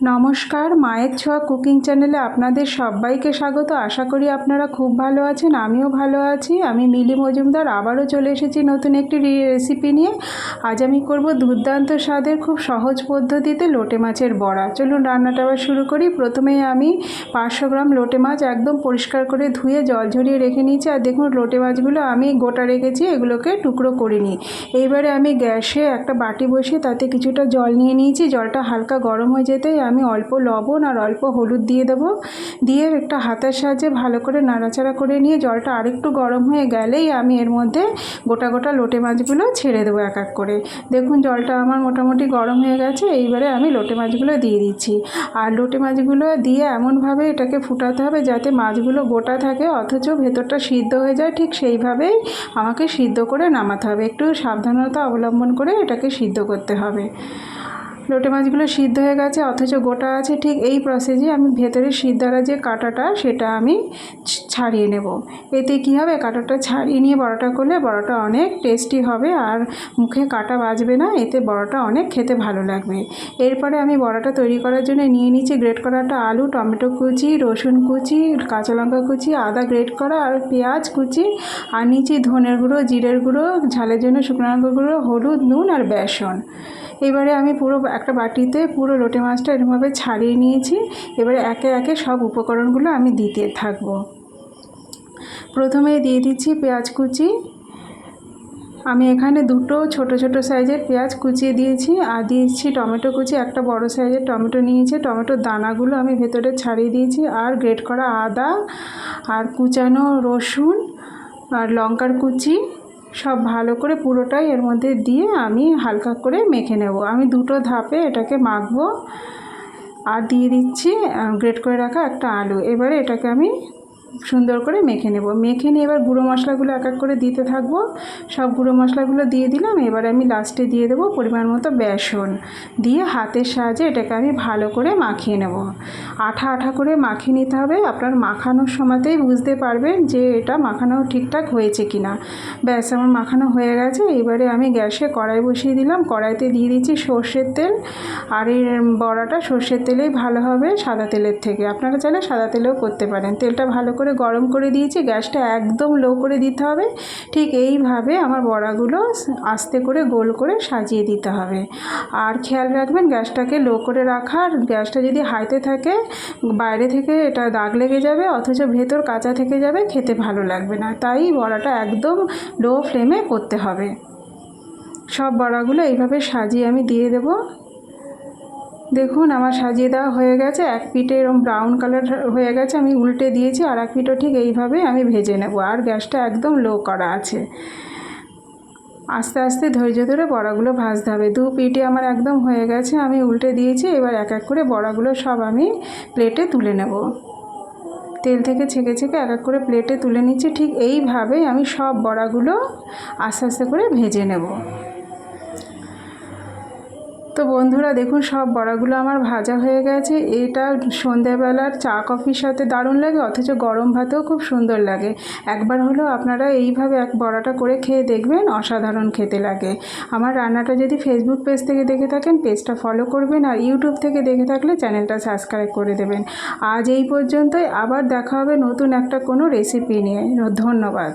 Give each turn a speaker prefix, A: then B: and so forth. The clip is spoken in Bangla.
A: নমস্কার, মায়ের ছোঁয়া কুকিং চ্যানেলে আপনাদের সবাইকে স্বাগত। আশা করি আপনারা খুব ভালো আছেন, আমিও ভালো আছি। আমি মিলি মজুমদার, আবারও চলে এসেছি নতুন একটি রেসিপি নিয়ে। আজ আমি করব দুর্দান্ত স্বাদের খুব সহজ পদ্ধতিতে লোটে মাছের বড়া। চলুন রান্নাটা আবার শুরু করি। প্রথমেই আমি পাঁচশো গ্রাম লোটে মাছ একদম পরিষ্কার করে ধুয়ে জল ঝরিয়ে রেখে নিয়েছি। আর দেখুন, লোটে মাছগুলো আমি গোটা রেখেছি, এগুলোকে টুকরো করিনি এইবারে আমি গ্যাসে একটা বাটি বসিয়ে তাতে কিছুটা জল নিয়ে নিয়েছি। জলটা হালকা গরম হয়ে যেতেই আমি অল্প লবণ আর অল্প হলুদ দিয়ে দেবো। দিয়ে একটা হাতের সাহায্যে ভালো করে নাড়াচাড়া করে নিয়ে জলটা আরেকটু গরম হয়ে গেলেই আমি এর মধ্যে গোটা গোটা লোটে মাছগুলো ছেড়ে দেবো এক এক করে। দেখুন, জলটা আমার মোটামুটি গরম হয়ে গেছে, এইবারে আমি লোটে মাছগুলো দিয়ে দিচ্ছি। আর লোটে মাছগুলো দিয়ে এমনভাবে এটাকে ফুটাতে হবে যাতে মাছগুলো গোটা থাকে, অথচ ভেতরটা সিদ্ধ হয়ে যায়, ঠিক সেইভাবেই আমাকে সিদ্ধ করে নামাতে হবে। একটু সাবধানতা অবলম্বন করে এটাকে সিদ্ধ করতে হবে। লোটে মাছগুলো সিদ্ধ হয়ে গেছে, অথচ গোটা আছে ঠিক এই প্রসেসে আমি ভেতরের সিদ্ধারা যে কাঁটাটা, সেটা আমি ছাড়িয়ে নেব। এতে কি হবে? কাঁটাটা ছাড়িয়ে নিয়ে বড়াটা করলে বড়াটা অনেক টেস্টি হবে আর মুখে কাটা বাজবে না, এতে বড়াটা অনেক খেতে ভালো লাগবে। এরপরে আমি বড়াটা তৈরি করার জন্য নিয়ে নিচ্ছি গ্রেট করাটা আলু, টমেটো কুচি, রসুন কুচি, কাঁচা লঙ্কা কুচি, আদা গ্রেট করা আর পেঁয়াজ কুচি, আর নিচ্ছি ধনের গুঁড়ো, জিরের গুঁড়ো, ঝালের জন্য শুকনো লঙ্কা গুঁড়ো, হলুদ, নুন আর বেসন। এবারে আমি পুরো একটা বাটিতে পুরো লোটে মাছটা এরকমভাবে ছাড়িয়ে নিয়েছি। এবারে একে একে সব উপকরণগুলো আমি দিতে থাকব। প্রথমে দিয়ে দিচ্ছি পেঁয়াজ কুচি। আমি এখানে দুটো ছোট ছোট সাইজের পেঁয়াজ কুচিয়ে দিয়েছি আর দিয়েছি টমেটো কুচি। একটা বড় সাইজের টমেটো নিয়েছি। টমেটোর দানাগুলো আমি ভেতরে ছাড়িয়ে দিয়েছি আর গ্রেট করা আদা আর কুচানো রসুন আর লঙ্কার কুচি। সব ভালো করে পুরোটাই এর মধ্যে দিয়ে আমি হালকা করে মেখে নেব। আমি দুটো ধাপে এটাকে মাখবো। আর দিয়ে দিচ্ছি গ্রেট করে রাখা একটা আলু। এবারে এটাকে আমি সুন্দর করে মেখে নেব। মেখে নিয়ে এবার গুঁড়ো মশলাগুলো এক এক করে দিতে থাকব। সব গুঁড়ো মশলাগুলো দিয়ে দিলাম। এবার আমি লাস্টে দিয়ে দেবো পরিমাণ মতো বেসন। দিয়ে হাতের সাহায্যে এটাকে আমি ভালো করে মাখিয়ে নেব। আঠা আঠা করে মাখিয়ে নিতে হবে। আপনার মাখানোর সময়তেই বুঝতে পারবেন যে এটা মাখানো ঠিকঠাক হয়েছে কি না ব্যাস, আমার মাখানো হয়ে গেছে। এবারে আমি গ্যাসে কড়াই বসিয়ে দিলাম। কড়াইতে দিয়ে দিচ্ছি সর্ষের তেল। আর এই বড়াটা সর্ষের তেলেই ভালো হবে সাদা তেলের থেকে। আপনারা চাইলে সাদা তেলেও করতে পারেন। তেলটা ভালো করে গরম করে দিয়েছি, গ্যাসটা একদম লো করে দিতে হবে। ঠিক এইভাবে আমার বড়াগুলো আস্তে করে গোল করে সাজিয়ে দিতে হবে। আর খেয়াল রাখবেন গ্যাসটাকে লো করে রাখার গ্যাসটা যদি হাইতে থাকে, বাইরে থেকে এটা দাগ লেগে যাবে, অথচ ভেতর কাঁচা থেকে যাবে, খেতে ভালো লাগবে না। তাই বড়াটা একদম লো ফ্লেমে করতে হবে। সব বড়াগুলো এইভাবে সাজিয়ে আমি দিয়ে দেবো। দেখুন, আমার সাজিয়ে দেওয়া হয়ে গেছে। এক পিঠে এরকম ব্রাউন কালার হয়ে গেছে, আমি উল্টে দিয়েছি, আর এক পিঠও ঠিক এইভাবে আমি ভেজে নেব। আর গ্যাসটা একদম লো করা আছে। আস্তে আস্তে ধৈর্য ধরে বড়াগুলো ভাজতে হবে। দু পিঠে আমার একদম হয়ে গেছে, আমি উল্টে দিয়েছি, এবার এক এক করে বড়াগুলো সব আমি প্লেটে তুলে নেব। তেল থেকে ছেঁকে ছেঁকে এক এক করে প্লেটে তুলে নিচ্ছি, ঠিক এইভাবেই আমি সব বড়াগুলো আস্তে আস্তে করে ভেজে নেব। তো বন্ধুরা দেখুন, সব বড়াগুলো আমার ভাজা হয়ে গেছে। এটা সন্ধ্যাবেলার চা কফির সাথে দারুণ লাগে, অথচ গরম ভাতেও খুব সুন্দর লাগে। একবার হলেও আপনারা এইভাবে এক বড়াটা করে খেয়ে দেখবেন, অসাধারণ খেতে লাগে। আমার রান্নাটা যদি ফেসবুক পেজ থেকে দেখে থাকেন পেজটা ফলো করবেন আর ইউটিউব থেকে দেখে থাকলে চ্যানেলটা সাবস্ক্রাইব করে দেবেন। আজ এই পর্যন্তই, আবার দেখা হবে নতুন একটা কোনো রেসিপি নিয়ে। ধন্যবাদ।